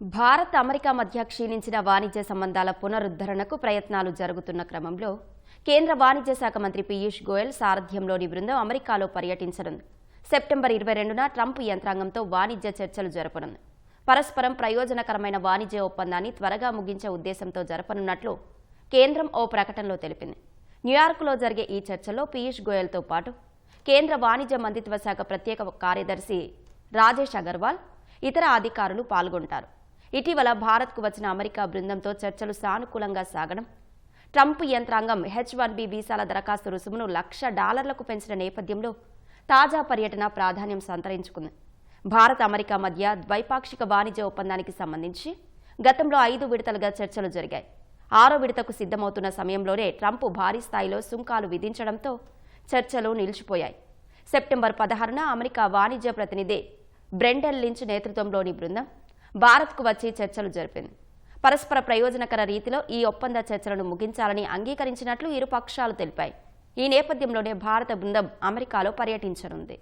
Bharat America మధ్య క్షీణించిన వాణిజ్య సంబంధాల పునరుద్ధరణకు ప్రయత్నాలు జరుగుతున్న క్రమంలో కేంద్ర వాణిజ్య శాఖ మంత్రి పీయూష్ గోయల్ సారథ్యంలోని బృందం అమెరికాలో పర్యటించనుంది. సెప్టెంబర్ ఇరవై రెండున ట్రంప్ యంత్రాంగంతో వాణిజ్య చర్చలు జరపనుంది. పరస్పరం ప్రయోజనకరమైన వాణిజ్య ఒప్పందాన్ని త్వరగా ముగించే ఉద్దేశంతో జరపనున్నట్లు కేంద్రం ఓ ప్రకటనలో తెలిపింది. న్యూయార్క్లో జరిగే ఈ చర్చలో పీయూష్ గోయల్తో పాటు కేంద్ర వాణిజ్య మంత్రిత్వ శాఖ ప్రత్యేక కార్యదర్శి రాజేష్ అగర్వాల్ ఇతర అధికారులు పాల్గొంటారు. ఇటీవల భారత్కు వచ్చిన అమెరికా బృందంతో చర్చలు సానుకూలంగా సాగడం ట్రంప్ యంత్రాంగం హెచ్ వన్ బి వీసాల దరఖాస్తు రుసుమును లక్ష డాలర్లకు పెంచిన నేపథ్యంలో తాజా పర్యటన ప్రాధాన్యం సంతరించుకుంది. భారత్ అమెరికా మధ్య ద్వైపాక్షిక వాణిజ్య ఒప్పందానికి సంబంధించి గతంలో ఐదు విడతలుగా చర్చలు జరిగాయి. ఆరో విడతకు సిద్ధమవుతున్న సమయంలోనే ట్రంప్ భారీ స్థాయిలో సుంకాలు విధించడంతో చర్చలు నిలిచిపోయాయి. సెప్టెంబర్ పదహారున అమెరికా వాణిజ్య ప్రతినిధి బ్రెండెల్ లించ్ నేతృత్వంలోని బృందం భారత్కు వచ్చి చర్చలు జరిపింది. పరస్పర ప్రయోజనకర రీతిలో ఈ ఒప్పంద చర్చలను ముగించాలని అంగీకరించినట్లు ఇరు పక్షాలు తెలిపాయి. ఈ నేపథ్యంలోనే భారత బృందం అమెరికాలో పర్యటించనుంది.